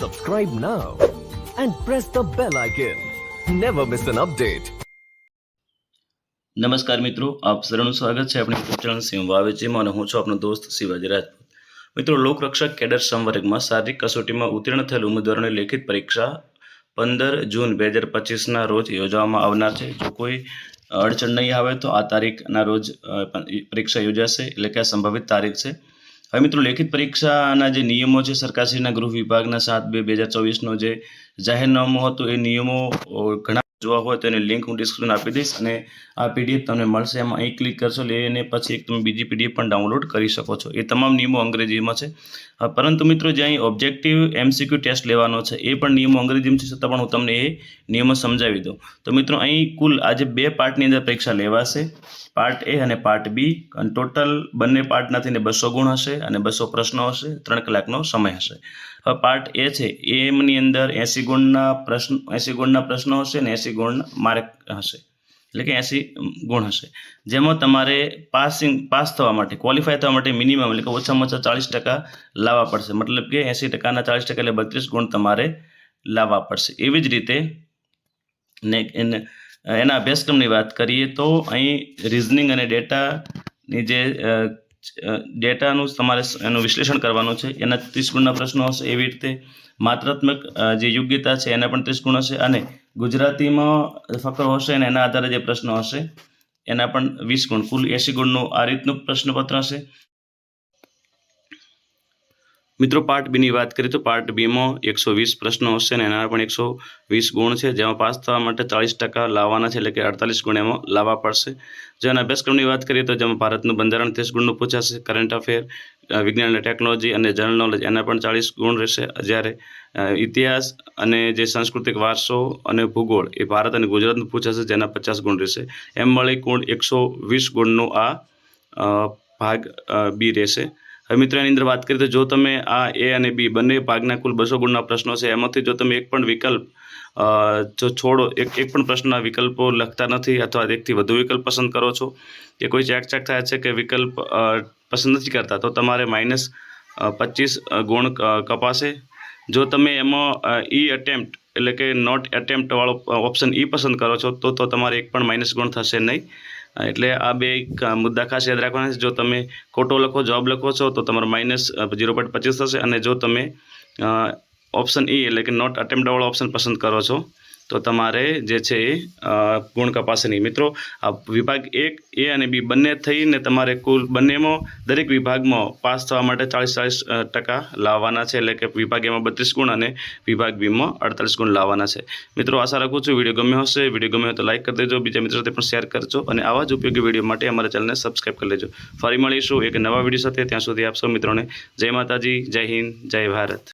Subscribe now and press the bell icon. Never miss an update. નમસ્કાર મિત્રો, આપ સર્વનું સ્વાગત છે આપણી યુટ્યુબ ચેનલ સિંહ વાવેચીમાં અને હું છું આપનો દોસ્ત શિવાજી રાજપૂત મિત્રો, લોકરક્ષક કેડર સંવર્ગમાં શારીરિક કસોટીમાં ઉત્તીર્ણ થયેલ ઉમેદવારોની લેખિત પરીક્ષા પંદર જૂન બે હજાર પચીસના રોજ યોજવામાં આવનાર છે જો કોઈ અડચણ નહીં આવે તો આ તારીખના રોજ પરીક્ષા યોજાશે એટલે કે આ સંભવિત તારીખ છે હવે મિત્રો, લેખિત પરીક્ષાના જે નિયમો છે, સરકારશ્રીના ગૃહ વિભાગના સાત બે બે હજાર ચોવીસનો જે જાહેરનામું હતું, એ નિયમો ઘણા જોવા હોય તો એની લિંક હું ડિસ્ક્રિપ્શન આપી દઈશ અને આ પીડીએફ તમને મળશે. એમાં અહીં ક્લિક કરશો એને પછી એક તમે બીજી પીડીએફ પણ ડાઉનલોડ કરી શકો છો. એ તમામ નિયમો અંગ્રેજીમાં છે. પરંતુ મિત્રો જે અહીં ઓબ્જેક્ટિવ એમસીક્યુ ટેસ્ટ લેવાનો છે, એ પણ નિયમો અંગ્રેજીમાં છે, છતાં પણ હું તમને એ નિયમો સમજાવી દઉં. તો મિત્રો અહીં કુલ આજે બે પાર્ટની અંદર પરીક્ષા લેવાશે. પાર્ટ એ અને પાર્ટ બી અને ટોટલ બંને પાર્ટના થઈને બસો ગુણ હશે અને બસો પ્રશ્નો હશે, ત્રણ કલાકનો સમય હશે. હવે પાર્ટ એ છે, એમની અંદર એંસી ગુણના પ્રશ્ન, એંસી ગુણના પ્રશ્નો હશે અને એંસી ગુણના માર્ક હશે. એટલે કે એંસી ગુણ હશે. જેમાં તમારે પાસિંગ પાસ થવા માટે ક્વોલિફાય થવા માટે મિનિમમ એટલે કે ઓછામાં ઓછા ચાલીસ ટકા લાવવા પડશે. મતલબ કે એંસી ટકાના ચાળીસ ટકા એટલે બત્રીસ ગુણ તમારે લાવવા પડશે. એવી જ રીતે ને એને અભ્યાસક્રમની વાત કરીએ તો અહીં રિઝનિંગ અને ડેટાની જે ડેટાનું તમારે એનું વિશ્લેષણ કરવાનું છે. એના ત્રીસ ગુણના પ્રશ્નો હશે એવી રીતે. માત્રાત્મક જે યોગ્યતા છે એના પણ ત્રીસ ગુણ હશે અને ગુજરાતીમાં ફકરો હશે અને એના આધારે જે પ્રશ્નો હશે, એના પણ વીસ ગુણ. કુલ એસી ગુણનું આ રીતનું પ્રશ્નપત્ર હશે. મિત્રો, પાર્ટ બીની વાત કરીએ તો પાર્ટ બીમાં એકસો વીસ પ્રશ્નો હશે અને એના પણ એકસો વીસ ગુણ છે. જેમાં પાસ થવા માટે ચાળીસ ટકા લાવવાના છે, એટલે કે અડતાલીસ ગુણ એમાં લાવવા પડશે. જેના અભ્યાસક્રમની વાત કરીએ તો જેમાં ભારતનું બંધારણ ત્રીસ ગુણનું પૂછાશે કરંટ અફેર વિજ્ઞાન અને ટેકનોલોજી અને જનરલ નોલેજ એના પણ ચાળીસ ગુણ રહેશે. જ્યારે ઇતિહાસ અને જે સાંસ્કૃતિક વારસો અને ભૂગોળ એ ભારત અને ગુજરાતનું પૂછાશે જેના પચાસ ગુણ રહેશે. એમ મળી કુલ એકસો વીસ ગુણનો આ ભાગ બી રહેશે. હવે મિત્રો અંદર વાત કરીએ તો જો તમે આ એ અને બી બંને ભાગના કુલ બસો ગુણના પ્રશ્નો છે, એમાંથી જો તમે એક પણ વિકલ્પ જો છોડો, એક એક પણ પ્રશ્નના વિકલ્પો લખતા નથી અથવા એકથી વધુ વિકલ્પ પસંદ કરો છો, કે કોઈ ચેક ચેક થાય છે કે વિકલ્પ પસંદ નથી કરતા, તો તમારે માઇનસ પચીસ ગુણ કપાશે. જો તમે એમાં ઈ અટેમ્પ્ટ એટલે કે નોટ એટેમ્પ્ટવાળો ઓપ્શન ઈ પસંદ કરો છો, તો તો તમારે એક પણ માઇનસ ગુણ થશે નહીં. એટલે આ બે મુદ્દા ખાસ યાદ રાખવાના છે. જો તમે ખોટો લખો, જવાબ લખો છો, તો તમારો માઇનસ ઝીરો પોઈન્ટ પચીસ થશે. અને જો તમે ઓપ્શન ઈ, એટલે કે નોટ અટેમ્પ્ટવાળો ઓપ્શન પસંદ કરો છો તો તમારે જે છે એ ગુણ કપાશે મિત્રો, આ વિભાગ એક, એ અને બી બંને થઈને તમારે કુલ બંનેમાં દરેક વિભાગમાં પાસ થવા માટે ચાળીસ ચાળીસ ટકા લાવવાના છે. એટલે કે વિભાગ એમાં બત્રીસ ગુણ અને વિભાગ બીમાં અડતાલીસ ગુણ લાવવાના છે. મિત્રો, આશા રાખું છું વીડિયો ગમ્યો હશે. વીડિયો ગમ્યો તો લાઇક કરી દેજો. બીજા મિત્રો પણ શેર કરજો. અને આવા જ ઉપયોગી વીડિયો માટે અમારા ચેનલને સબસ્ક્રાઈબ કરી લેજો. ફરી મળીશું એક નવા વીડિયો સાથે. ત્યાં સુધી આપ સૌ મિત્રોને જય માતાજી, જય હિન્દ, જય ભારત.